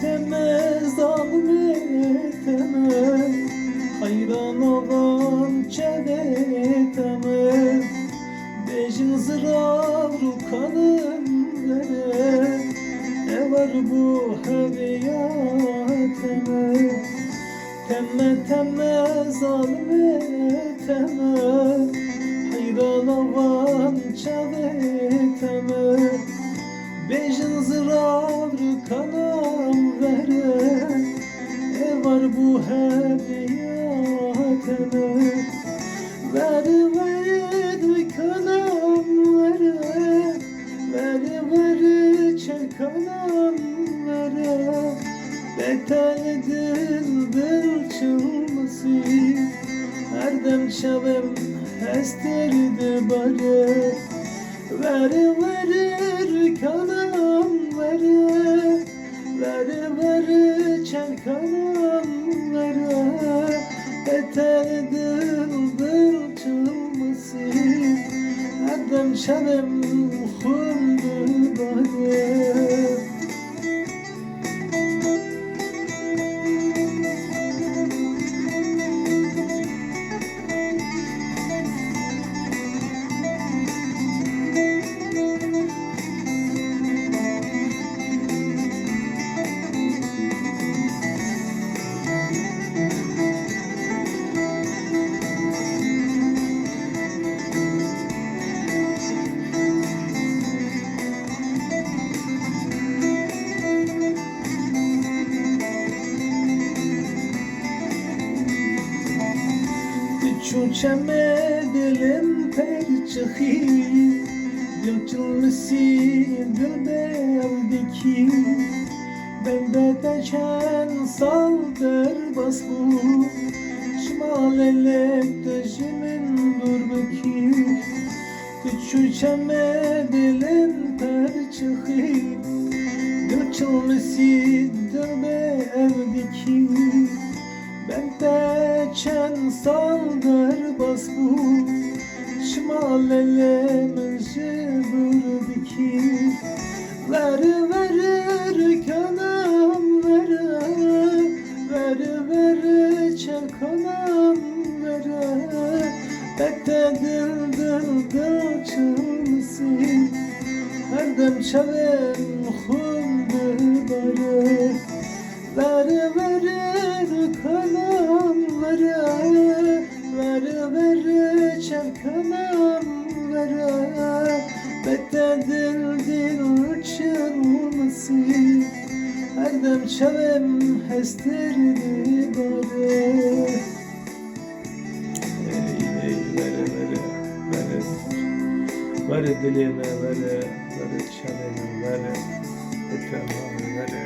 Teme teme zalme teme Hayran olan çeve teme Bejin zırav rukanım vere Ne var bu heviyateme Temme temme zalme temme Hayran olan çeve temme Bejin zırav kanam bu heviyateme Ver ver kanam vere Ver ver çekanam vere Betel dildir çılması Erdem çavem estirdi bare Ver verir kanam vere Ver ver çelkanam vere Erdem Çuçeme dilim perçıhi Dil çılmısi dil beldeki Ben geçen saldır bas bu Şimal elek döşümün dur beki Çuçeme dilim perçıhi Dil çılmısi dil beldeki ben de çen saldır Şimal elemin jiburdiki Ver verir kanam ver Ver ver çakanam ver Bekte dil dil çılsın Her dem çavem hundur bare Ver verir kanam ver Ver ver çakanam ver Çavem hestirdi ey vere dilime vere vere çaveme vere Etemame vere